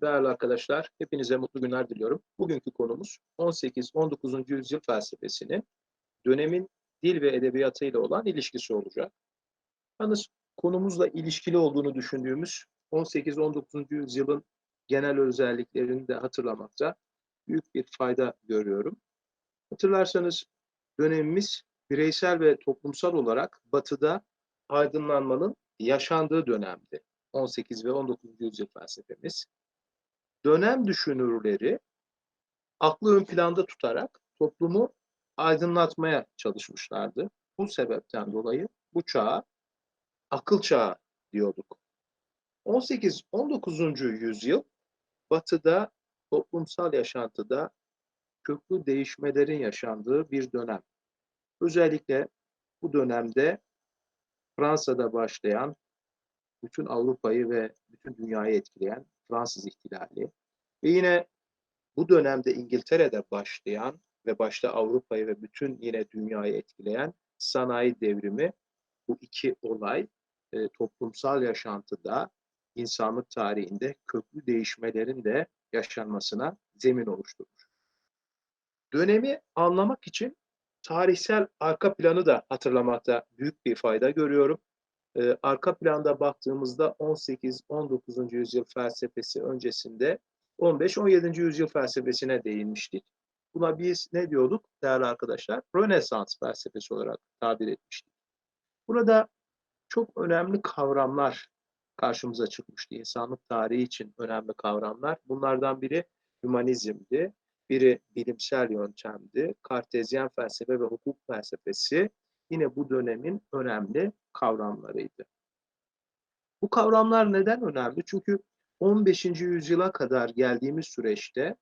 Değerli arkadaşlar, hepinize mutlu günler diliyorum. Bugünkü konumuz 18-19. yüzyıl felsefesinin dönemin dil ve edebiyatı ile olan ilişkisi olacak. Yalnız konumuzla ilişkili olduğunu düşündüğümüz 18-19. yüzyılın genel özelliklerini de hatırlamakta büyük bir fayda görüyorum. Hatırlarsanız dönemimiz bireysel ve toplumsal olarak batıda aydınlanmanın yaşandığı dönemdi. 18 ve 19. yüzyıl felsefemiz. Dönem düşünürleri aklı ön planda tutarak toplumu aydınlatmaya çalışmışlardı. Bu sebepten dolayı bu çağa akıl çağı diyorduk. 18-19. yüzyıl batıda toplumsal yaşantıda köklü değişmelerin yaşandığı bir dönem. Özellikle bu dönemde Fransa'da başlayan bütün Avrupa'yı ve bütün dünyayı etkileyen Fransız ihtilali ve yine bu dönemde İngiltere'de başlayan ve başta Avrupa'yı ve bütün yine dünyayı etkileyen sanayi devrimi bu iki olay e, toplumsal yaşantıda insanlık tarihinde köklü değişmelerin de yaşanmasına zemin oluşturmuş. Dönemi anlamak için tarihsel arka planı da hatırlamakta büyük bir fayda görüyorum. Ee, arka planda baktığımızda 18-19. yüzyıl felsefesi öncesinde 15-17. yüzyıl felsefesine değinmiştik. Buna biz ne diyorduk değerli arkadaşlar? Rönesans felsefesi olarak tabir etmiştik. Burada çok önemli kavramlar karşımıza çıkmıştı. İnsanlık tarihi için önemli kavramlar. Bunlardan biri hümanizmdi, biri bilimsel yöntemdi. Kartezyen felsefe ve hukuk felsefesi yine bu dönemin önemli kavramlarıydı. Bu kavramlar neden önemli? Çünkü 15. yüzyıla kadar geldiğimiz süreçte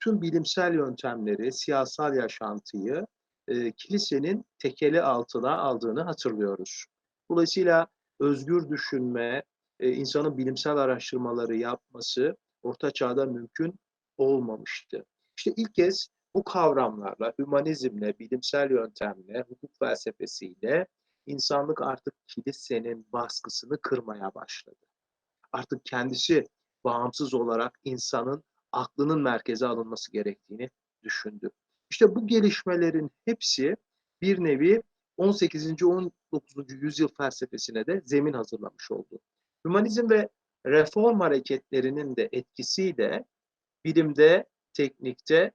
tüm bilimsel yöntemleri, siyasal yaşantıyı e, kilisenin tekeli altına aldığını hatırlıyoruz. Dolayısıyla özgür düşünme, e, insanın bilimsel araştırmaları yapması orta çağda mümkün olmamıştı. İşte ilk kez bu kavramlarla, hümanizmle, bilimsel yöntemle, hukuk felsefesiyle insanlık artık kilisenin baskısını kırmaya başladı. Artık kendisi bağımsız olarak insanın aklının merkeze alınması gerektiğini düşündü. İşte bu gelişmelerin hepsi bir nevi 18. 19. yüzyıl felsefesine de zemin hazırlamış oldu. Hümanizm ve reform hareketlerinin de etkisiyle bilimde, teknikte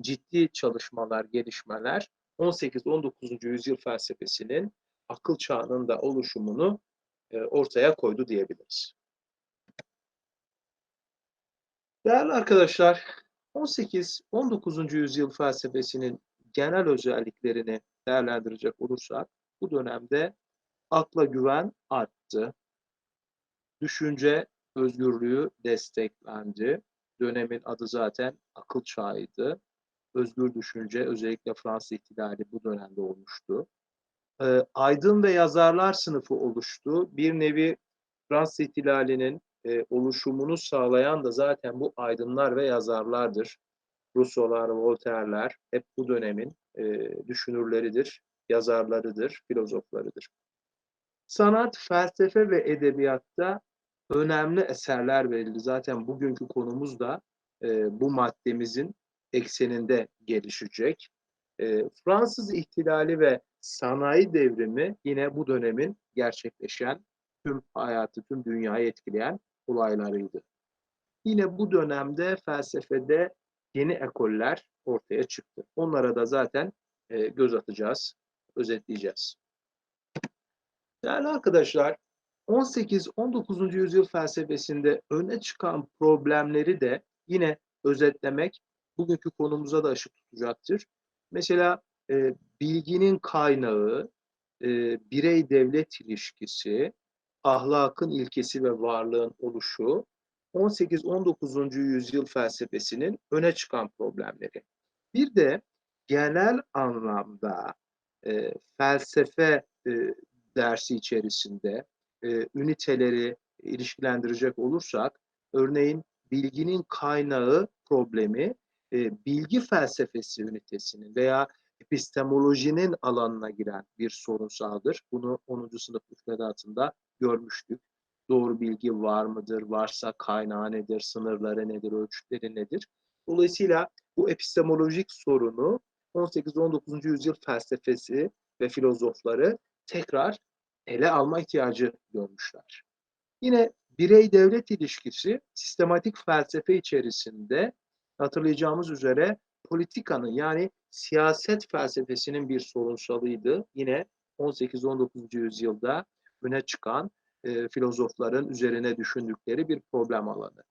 ciddi çalışmalar, gelişmeler 18-19. yüzyıl felsefesinin akıl çağının da oluşumunu e, ortaya koydu diyebiliriz. Değerli arkadaşlar, 18-19. yüzyıl felsefesinin genel özelliklerini değerlendirecek olursak, bu dönemde akla güven arttı, düşünce özgürlüğü desteklendi. Dönemin adı zaten akıl çağıydı. Özgür düşünce özellikle Fransız ihtilali bu dönemde olmuştu. E, aydın ve yazarlar sınıfı oluştu. Bir nevi Fransız ihtilalinin e, oluşumunu sağlayan da zaten bu aydınlar ve yazarlardır. Rousseau'lar, Voltaire'ler hep bu dönemin e, düşünürleridir, yazarlarıdır, filozoflarıdır. Sanat, felsefe ve edebiyatta önemli eserler verildi. Zaten bugünkü konumuz da e, bu maddemizin ekseninde gelişecek. E, Fransız ihtilali ve sanayi devrimi yine bu dönemin gerçekleşen tüm hayatı, tüm dünyayı etkileyen olaylarıydı. Yine bu dönemde felsefede yeni ekoller ortaya çıktı. Onlara da zaten e, göz atacağız, özetleyeceğiz. Değerli arkadaşlar, 18-19. yüzyıl felsefesinde öne çıkan problemleri de yine özetlemek bugünkü konumuza da ışık tutacaktır. Mesela e, bilginin kaynağı, e, birey-devlet ilişkisi, ahlakın ilkesi ve varlığın oluşu 18-19. yüzyıl felsefesinin öne çıkan problemleri. Bir de genel anlamda e, felsefe e, dersi içerisinde e, üniteleri ilişkilendirecek olursak, örneğin bilginin kaynağı problemi e, bilgi felsefesi ünitesinin veya epistemolojinin alanına giren bir sorunsaldır. Bunu 10. sınıf müfredatında görmüştük. Doğru bilgi var mıdır? Varsa kaynağı nedir? Sınırları nedir? Ölçütleri nedir? Dolayısıyla bu epistemolojik sorunu 18-19. yüzyıl felsefesi ve filozofları tekrar ele alma ihtiyacı görmüşler. Yine birey-devlet ilişkisi sistematik felsefe içerisinde hatırlayacağımız üzere politikanın yani siyaset felsefesinin bir sorunsalıydı. Yine 18-19. yüzyılda öne çıkan e, filozofların üzerine düşündükleri bir problem alanı.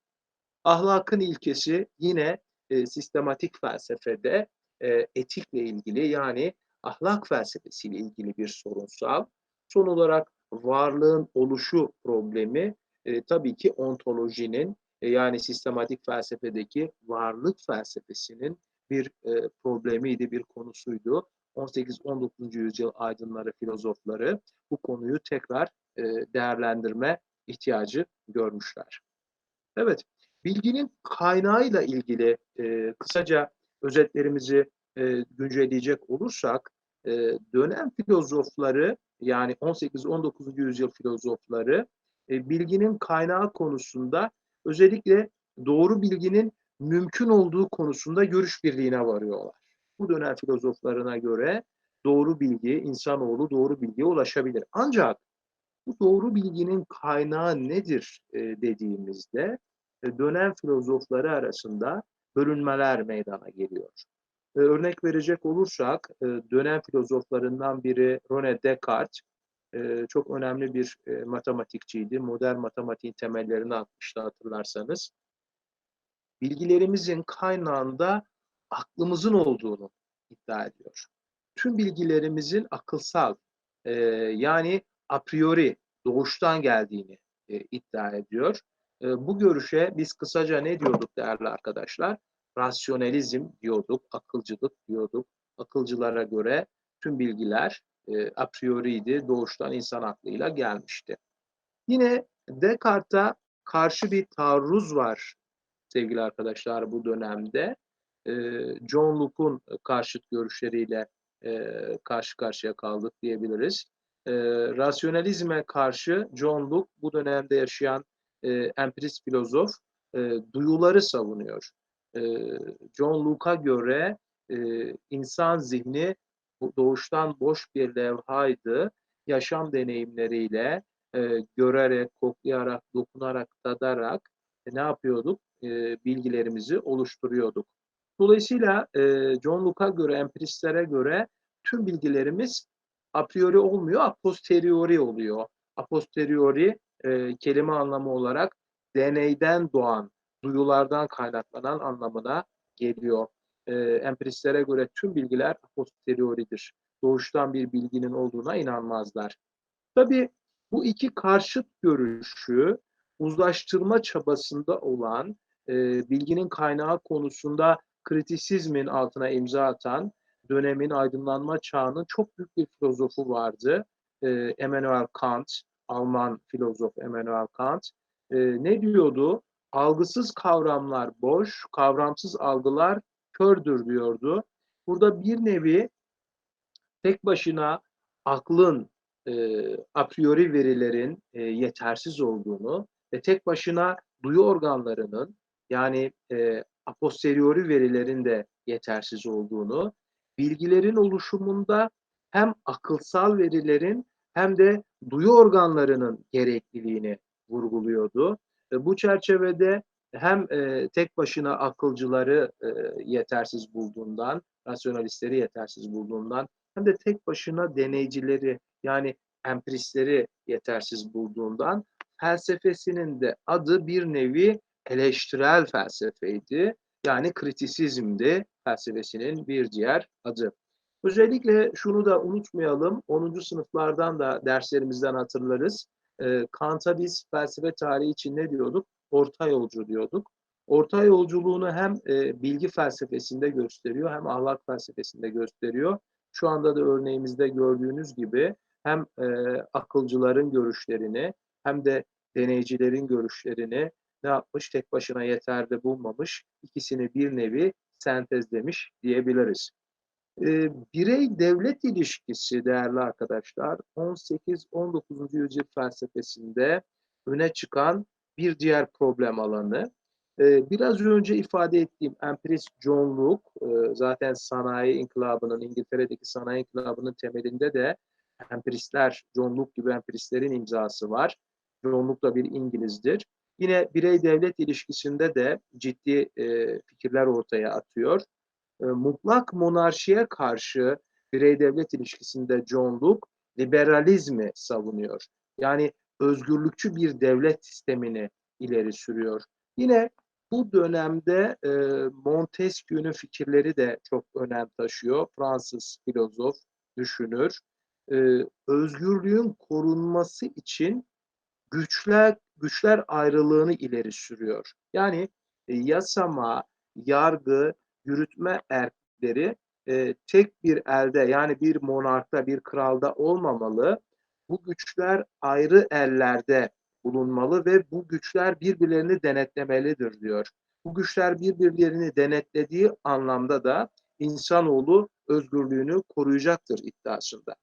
Ahlakın ilkesi yine e, sistematik felsefede e, etikle ilgili yani ahlak felsefesiyle ilgili bir sorunsal. Son olarak varlığın oluşu problemi e, tabii ki ontolojinin e, yani sistematik felsefedeki varlık felsefesinin bir e, problemiydi, bir konusuydu. 18-19. yüzyıl aydınları, filozofları bu konuyu tekrar e, değerlendirme ihtiyacı görmüşler. Evet, bilginin kaynağıyla ilgili e, kısaca özetlerimizi e, güncelleyecek olursak, e, dönem filozofları yani 18-19. yüzyıl filozofları e, bilginin kaynağı konusunda özellikle doğru bilginin mümkün olduğu konusunda görüş birliğine varıyorlar. Bu dönem filozoflarına göre doğru bilgi, insanoğlu doğru bilgiye ulaşabilir. Ancak bu doğru bilginin kaynağı nedir e, dediğimizde e, dönem filozofları arasında bölünmeler meydana geliyor. E, örnek verecek olursak dönem filozoflarından biri René Descartes e, çok önemli bir e, matematikçiydi. Modern matematiğin temellerini atmıştı hatırlarsanız. Bilgilerimizin kaynağında aklımızın olduğunu iddia ediyor. Tüm bilgilerimizin akılsal e, yani a priori doğuştan geldiğini e, iddia ediyor. Bu görüşe biz kısaca ne diyorduk değerli arkadaşlar? Rasyonalizm diyorduk, akılcılık diyorduk. Akılcılara göre tüm bilgiler e, a prioriydi, doğuştan insan aklıyla gelmişti. Yine Descartes'a karşı bir taarruz var sevgili arkadaşlar bu dönemde. E, John Locke'un karşıt görüşleriyle e, karşı karşıya kaldık diyebiliriz. E, rasyonalizme karşı John Locke bu dönemde yaşayan e, empirist filozof e, duyuları savunuyor. E, John Locke'a göre e, insan zihni doğuştan boş bir levhaydı. Yaşam deneyimleriyle e, görerek, koklayarak, dokunarak, tadarak e, ne yapıyorduk? E, bilgilerimizi oluşturuyorduk. Dolayısıyla e, John Locke'a göre, empiristlere göre tüm bilgilerimiz a priori olmuyor, a posteriori oluyor. A posteriori e, kelime anlamı olarak deneyden doğan, duyulardan kaynaklanan anlamına geliyor e, empiristlere göre tüm bilgiler posterioridir. Doğuştan bir bilginin olduğuna inanmazlar. Tabii bu iki karşıt görüşü uzlaştırma çabasında olan e, bilginin kaynağı konusunda kritisizmin altına imza atan dönemin aydınlanma çağının çok büyük bir filozofu vardı. E, Emmanuel Kant, Alman filozof Emmanuel Kant. E, ne diyordu? Algısız kavramlar boş, kavramsız algılar kördür diyordu. Burada bir nevi tek başına aklın e, a priori verilerin e, yetersiz olduğunu ve tek başına duyu organlarının yani e, a posteriori verilerin de yetersiz olduğunu, bilgilerin oluşumunda hem akılsal verilerin hem de duyu organlarının gerekliliğini vurguluyordu. E, bu çerçevede hem e, tek başına akılcıları e, yetersiz bulduğundan, rasyonalistleri yetersiz bulduğundan hem de tek başına deneycileri yani empiristleri yetersiz bulduğundan felsefesinin de adı bir nevi eleştirel felsefeydi. Yani kritisizmdi felsefesinin bir diğer adı. Özellikle şunu da unutmayalım, 10. sınıflardan da derslerimizden hatırlarız. E, Kant'a biz felsefe tarihi için ne diyorduk? Orta yolcu diyorduk. Orta yolculuğunu hem e, bilgi felsefesinde gösteriyor hem ahlak felsefesinde gösteriyor. Şu anda da örneğimizde gördüğünüz gibi hem e, akılcıların görüşlerini hem de deneycilerin görüşlerini ne yapmış? Tek başına yeterli bulmamış. İkisini bir nevi sentezlemiş diyebiliriz. E, Birey-devlet ilişkisi değerli arkadaşlar 18-19. yüzyıl felsefesinde öne çıkan bir diğer problem alanı. Ee, biraz önce ifade ettiğim emprist John e, zaten sanayi inkılabının, İngiltere'deki sanayi inkılabının temelinde de empristler, John gibi empristlerin imzası var. John da bir İngilizdir. Yine birey-devlet ilişkisinde de ciddi e, fikirler ortaya atıyor. E, mutlak monarşiye karşı birey-devlet ilişkisinde John Locke liberalizmi savunuyor. Yani özgürlükçü bir devlet sistemini ileri sürüyor. Yine bu dönemde e, Montesquieu'nun fikirleri de çok önem taşıyor. Fransız filozof, düşünür. E, özgürlüğün korunması için güçler güçler ayrılığını ileri sürüyor. Yani e, yasama, yargı, yürütme erkleri e, tek bir elde yani bir monarkta, bir kralda olmamalı. Bu güçler ayrı ellerde bulunmalı ve bu güçler birbirlerini denetlemelidir diyor. Bu güçler birbirlerini denetlediği anlamda da insanoğlu özgürlüğünü koruyacaktır iddiasında.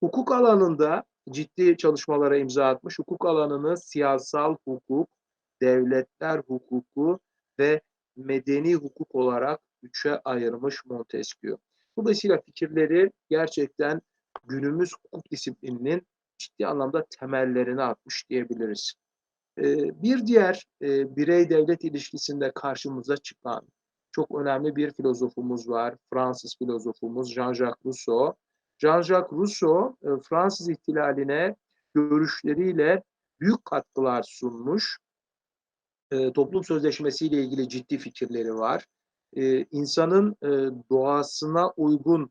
Hukuk alanında ciddi çalışmalara imza atmış. Hukuk alanını siyasal hukuk, devletler hukuku ve medeni hukuk olarak üçe ayırmış Montesquieu. Dolayısıyla fikirleri gerçekten günümüz hukuk disiplininin ciddi anlamda temellerini atmış diyebiliriz. Bir diğer birey-devlet ilişkisinde karşımıza çıkan çok önemli bir filozofumuz var. Fransız filozofumuz Jean-Jacques Rousseau. Jean-Jacques Rousseau Fransız ihtilaline görüşleriyle büyük katkılar sunmuş. Toplum sözleşmesiyle ilgili ciddi fikirleri var. İnsanın doğasına uygun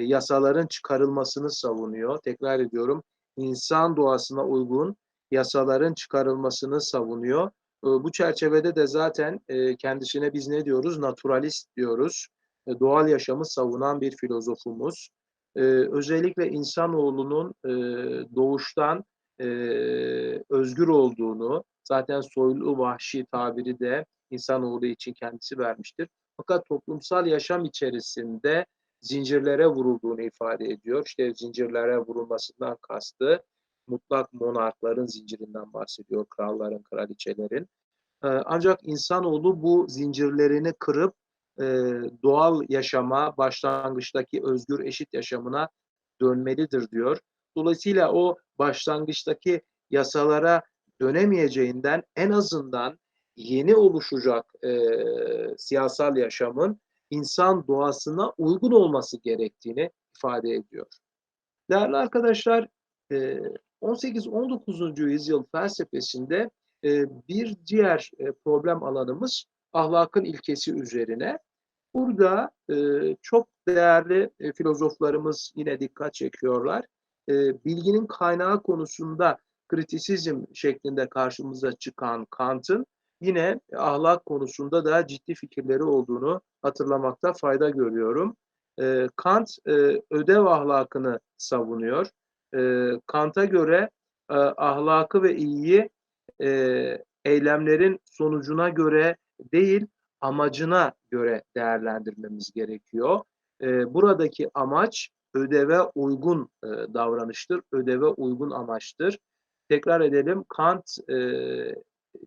yasaların çıkarılmasını savunuyor. Tekrar ediyorum, insan doğasına uygun yasaların çıkarılmasını savunuyor. Ee, bu çerçevede de zaten e, kendisine biz ne diyoruz? Naturalist diyoruz. E, doğal yaşamı savunan bir filozofumuz. Ee, özellikle insanoğlunun e, doğuştan özgür olduğunu, zaten soylu vahşi tabiri de insanoğlu için kendisi vermiştir. Fakat toplumsal yaşam içerisinde zincirlere vurulduğunu ifade ediyor. İşte zincirlere vurulmasından kastı mutlak monarkların zincirinden bahsediyor, kralların, kraliçelerin. Ee, ancak insanoğlu bu zincirlerini kırıp e, doğal yaşama, başlangıçtaki özgür eşit yaşamına dönmelidir diyor. Dolayısıyla o başlangıçtaki yasalara dönemeyeceğinden en azından yeni oluşacak e, siyasal yaşamın insan doğasına uygun olması gerektiğini ifade ediyor. Değerli arkadaşlar, 18-19. yüzyıl felsefesinde bir diğer problem alanımız ahlakın ilkesi üzerine. Burada çok değerli filozoflarımız yine dikkat çekiyorlar. Bilginin kaynağı konusunda kritisizm şeklinde karşımıza çıkan Kant'ın yine ahlak konusunda da ciddi fikirleri olduğunu hatırlamakta fayda görüyorum. E, Kant e, ödev ahlakını savunuyor. E, Kant'a göre e, ahlakı ve iyiyi e, eylemlerin sonucuna göre değil, amacına göre değerlendirmemiz gerekiyor. E, buradaki amaç ödeve uygun e, davranıştır, ödeve uygun amaçtır. Tekrar edelim, Kant e,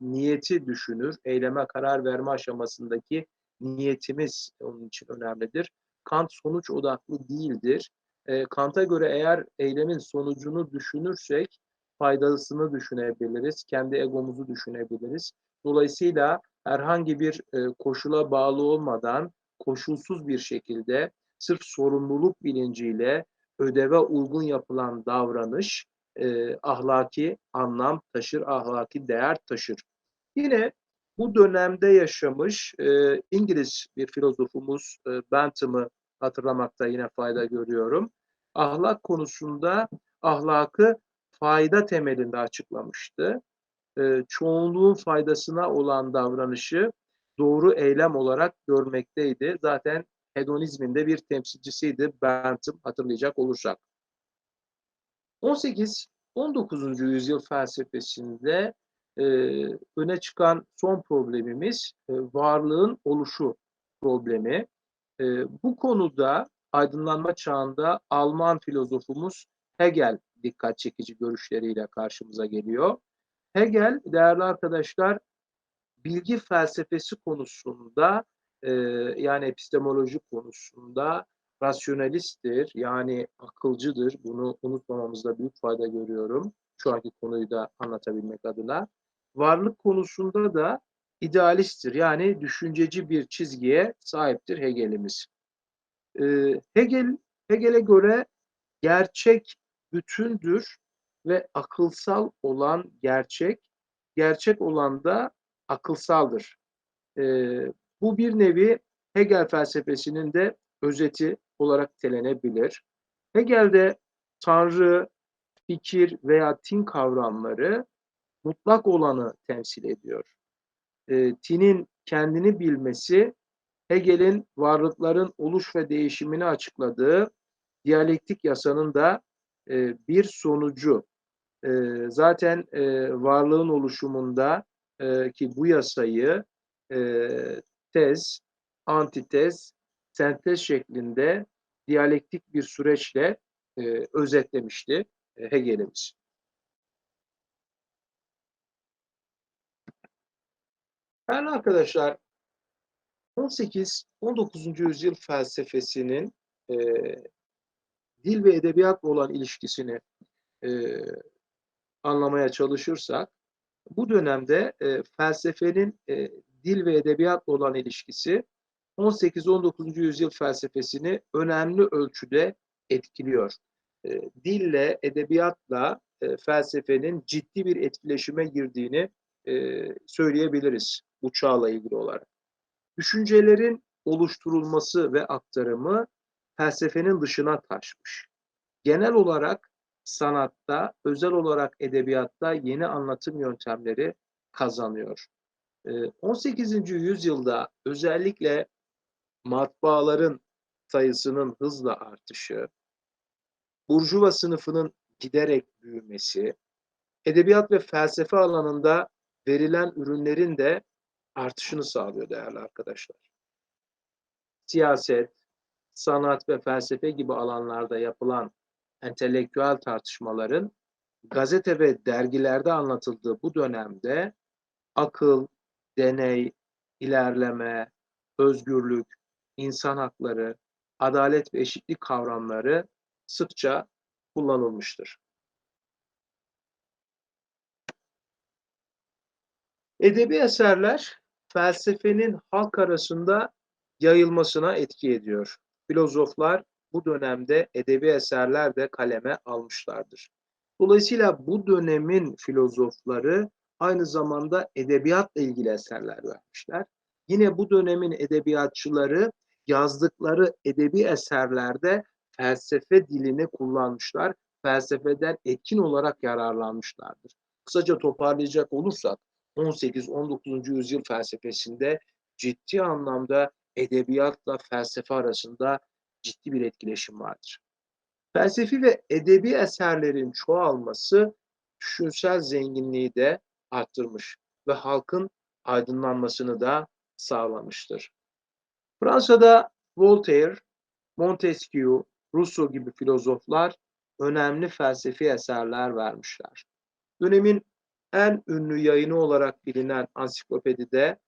niyeti düşünür. Eyleme karar verme aşamasındaki niyetimiz onun için önemlidir. Kant sonuç odaklı değildir. E, Kant'a göre eğer eylemin sonucunu düşünürsek faydasını düşünebiliriz, kendi egomuzu düşünebiliriz. Dolayısıyla herhangi bir e, koşula bağlı olmadan koşulsuz bir şekilde sırf sorumluluk bilinciyle ödeve uygun yapılan davranış e, ahlaki anlam taşır, ahlaki değer taşır. Yine bu dönemde yaşamış e, İngiliz bir filozofumuz e, Bentham'ı hatırlamakta yine fayda görüyorum. Ahlak konusunda ahlakı fayda temelinde açıklamıştı. E, çoğunluğun faydasına olan davranışı doğru eylem olarak görmekteydi. Zaten hedonizmin de bir temsilcisiydi Bentham hatırlayacak olursak. 18-19. yüzyıl felsefesinde e, öne çıkan son problemimiz e, varlığın oluşu problemi. E, bu konuda aydınlanma çağında Alman filozofumuz Hegel dikkat çekici görüşleriyle karşımıza geliyor. Hegel değerli arkadaşlar bilgi felsefesi konusunda e, yani epistemoloji konusunda rasyonalisttir yani akılcıdır. Bunu unutmamamızda büyük fayda görüyorum. Şu anki konuyu da anlatabilmek adına. Varlık konusunda da idealisttir. Yani düşünceci bir çizgiye sahiptir Hegel'imiz. E, Hegel Hegel'e göre gerçek bütündür ve akılsal olan gerçek, gerçek olan da akılsaldır. E, bu bir nevi Hegel felsefesinin de özeti olarak telenebilir. Hegel'de tanrı, fikir veya tin kavramları mutlak olanı temsil ediyor. E, tinin kendini bilmesi Hegel'in varlıkların oluş ve değişimini açıkladığı diyalektik yasanın da e, bir sonucu. E, zaten e, varlığın oluşumunda e, ki bu yasayı e, tez, antitez, sentez şeklinde diyalektik bir süreçle e, özetlemişti e, Hegel'imiz. Değerli arkadaşlar, 18-19. yüzyıl felsefesinin e, dil ve edebiyatla olan ilişkisini e, anlamaya çalışırsak, bu dönemde e, felsefenin e, dil ve edebiyatla olan ilişkisi 18-19. yüzyıl felsefesini önemli ölçüde etkiliyor. E, dille, edebiyatla e, felsefenin ciddi bir etkileşime girdiğini e, söyleyebiliriz bu çağla ilgili olarak. Düşüncelerin oluşturulması ve aktarımı felsefenin dışına taşmış. Genel olarak sanatta, özel olarak edebiyatta yeni anlatım yöntemleri kazanıyor. 18. Ee, yüzyılda özellikle matbaaların sayısının hızla artışı, burjuva sınıfının giderek büyümesi, edebiyat ve felsefe alanında verilen ürünlerin de artışını sağlıyor değerli arkadaşlar. Siyaset, sanat ve felsefe gibi alanlarda yapılan entelektüel tartışmaların gazete ve dergilerde anlatıldığı bu dönemde akıl, deney, ilerleme, özgürlük, insan hakları, adalet ve eşitlik kavramları sıkça kullanılmıştır. Edebi eserler felsefenin halk arasında yayılmasına etki ediyor. Filozoflar bu dönemde edebi eserler de kaleme almışlardır. Dolayısıyla bu dönemin filozofları aynı zamanda edebiyatla ilgili eserler vermişler. Yine bu dönemin edebiyatçıları yazdıkları edebi eserlerde felsefe dilini kullanmışlar. Felsefeden etkin olarak yararlanmışlardır. Kısaca toparlayacak olursak 18-19. yüzyıl felsefesinde ciddi anlamda edebiyatla felsefe arasında ciddi bir etkileşim vardır. Felsefi ve edebi eserlerin çoğalması düşünsel zenginliği de arttırmış ve halkın aydınlanmasını da sağlamıştır. Fransa'da Voltaire, Montesquieu, Rousseau gibi filozoflar önemli felsefi eserler vermişler. Dönemin en ünlü yayını olarak bilinen ansiklopedide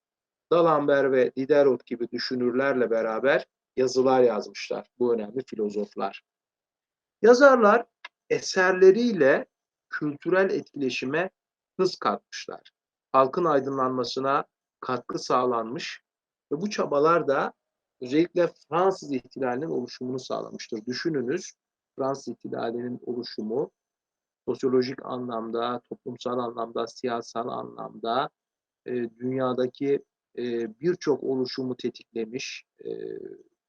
D'Alembert ve Diderot gibi düşünürlerle beraber yazılar yazmışlar bu önemli filozoflar. Yazarlar eserleriyle kültürel etkileşime hız katmışlar. Halkın aydınlanmasına katkı sağlanmış ve bu çabalar da özellikle Fransız ihtilalinin oluşumunu sağlamıştır. Düşününüz Fransız ihtilalinin oluşumu sosyolojik anlamda, toplumsal anlamda, siyasal anlamda e, dünyadaki e, birçok oluşumu tetiklemiş. E,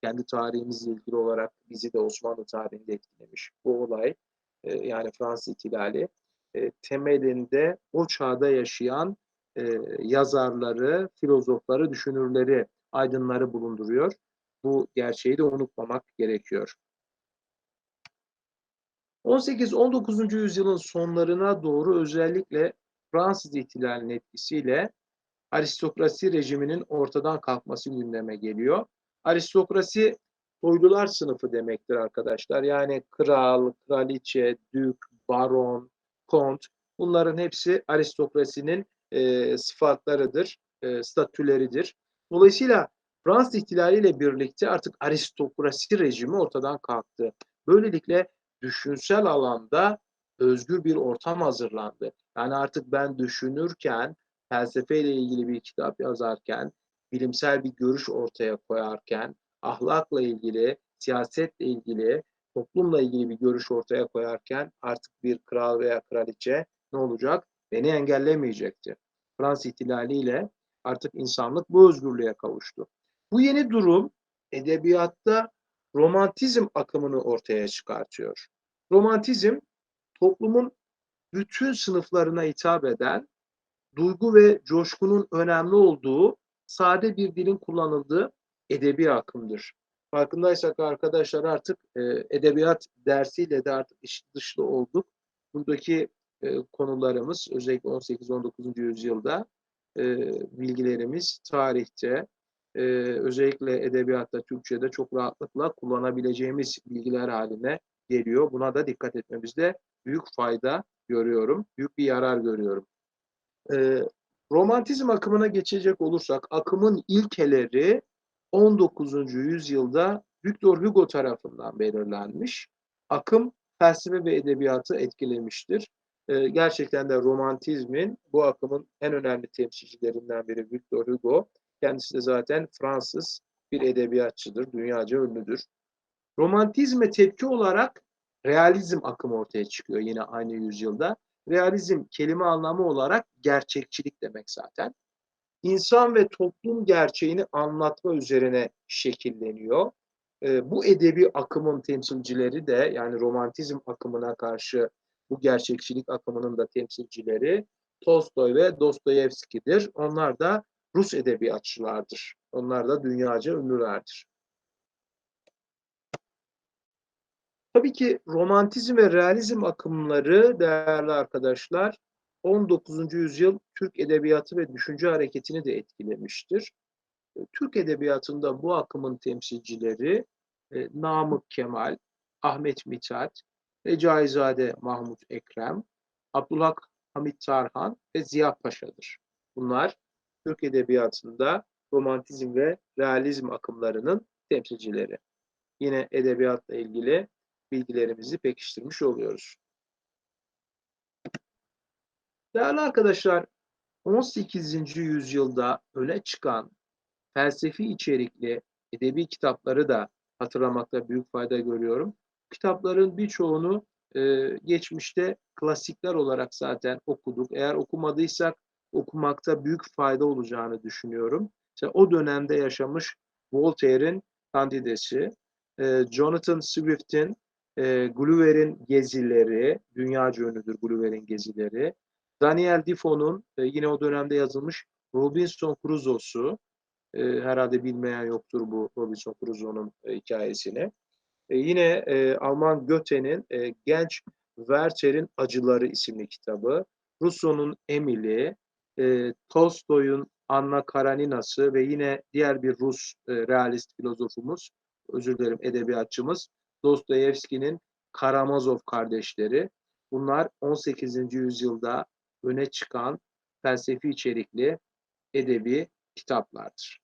kendi tarihimizle ilgili olarak bizi de Osmanlı tarihinde etkilemiş bu olay. E, yani Fransız ihtilali e, temelinde o çağda yaşayan e, yazarları, filozofları, düşünürleri, aydınları bulunduruyor. Bu gerçeği de unutmamak gerekiyor. 18-19. yüzyılın sonlarına doğru özellikle Fransız ihtilalinin etkisiyle aristokrasi rejiminin ortadan kalkması gündeme geliyor. Aristokrasi soylular sınıfı demektir arkadaşlar. Yani kral, kraliçe, dük, baron, kont Bunların hepsi aristokrasinin e, sıfatlarıdır, e, statüleridir. Dolayısıyla Fransız ihtilaliyle birlikte artık aristokrasi rejimi ortadan kalktı. Böylelikle düşünsel alanda özgür bir ortam hazırlandı. Yani artık ben düşünürken, felsefeyle ilgili bir kitap yazarken, bilimsel bir görüş ortaya koyarken, ahlakla ilgili, siyasetle ilgili, toplumla ilgili bir görüş ortaya koyarken artık bir kral veya kraliçe ne olacak? Beni engellemeyecektir. Fransız ihtilaliyle artık insanlık bu özgürlüğe kavuştu. Bu yeni durum edebiyatta romantizm akımını ortaya çıkartıyor. Romantizm toplumun bütün sınıflarına hitap eden duygu ve coşkunun önemli olduğu sade bir dilin kullanıldığı edebi akımdır. Farkındaysak arkadaşlar artık e, edebiyat dersiyle de artık dışlı olduk. Buradaki e, konularımız özellikle 18-19. yüzyılda e, bilgilerimiz tarihte, e, özellikle edebiyatta, Türkçe'de çok rahatlıkla kullanabileceğimiz bilgiler haline geliyor. Buna da dikkat etmemizde büyük fayda görüyorum, büyük bir yarar görüyorum. E, romantizm akımına geçecek olursak, akımın ilkeleri 19. yüzyılda Victor Hugo tarafından belirlenmiş. Akım felsefe ve edebiyatı etkilemiştir. Ee, gerçekten de romantizmin bu akımın en önemli temsilcilerinden biri Victor Hugo. Kendisi de zaten Fransız bir edebiyatçıdır, dünyaca ünlüdür. Romantizme tepki olarak realizm akımı ortaya çıkıyor yine aynı yüzyılda. Realizm kelime anlamı olarak gerçekçilik demek zaten. İnsan ve toplum gerçeğini anlatma üzerine şekilleniyor. E, bu edebi akımın temsilcileri de yani romantizm akımına karşı bu gerçekçilik akımının da temsilcileri Tolstoy ve Dostoyevski'dir. Onlar da Rus edebiyatçılardır. Onlar da dünyaca ünlülerdir. Tabii ki romantizm ve realizm akımları değerli arkadaşlar 19. yüzyıl Türk edebiyatı ve düşünce hareketini de etkilemiştir. Türk edebiyatında bu akımın temsilcileri e, Namık Kemal, Ahmet Mithat, Recaizade Mahmut Ekrem, Abdullah Hamit Tarhan ve Ziya Paşa'dır. Bunlar Türk edebiyatında romantizm ve realizm akımlarının temsilcileri. Yine edebiyatla ilgili bilgilerimizi pekiştirmiş oluyoruz. Değerli arkadaşlar, 18. yüzyılda öne çıkan felsefi içerikli edebi kitapları da hatırlamakta büyük fayda görüyorum. Kitapların birçoğunu e, geçmişte klasikler olarak zaten okuduk. Eğer okumadıysak okumakta büyük fayda olacağını düşünüyorum. İşte o dönemde yaşamış Voltaire'in Candidesi, e, Jonathan Swift'in e, Gulliver'in Gezileri, dünyaca ünlüdür Gulliver'in Gezileri, Daniel Defoe'nun e, yine o dönemde yazılmış Robinson Crusoe'su, e, herhalde bilmeyen yoktur bu Robinson Crusoe'nun e, hikayesini. E, yine e, Alman Goethe'nin e, Genç Werther'in Acıları isimli kitabı, Rousseau'nun Emily, e, Tolstoy'un Anna Karenina'sı ve yine diğer bir Rus e, realist filozofumuz, özür dilerim edebiyatçımız, Dostoyevski'nin Karamazov kardeşleri. Bunlar 18. yüzyılda öne çıkan felsefi içerikli edebi kitaplardır.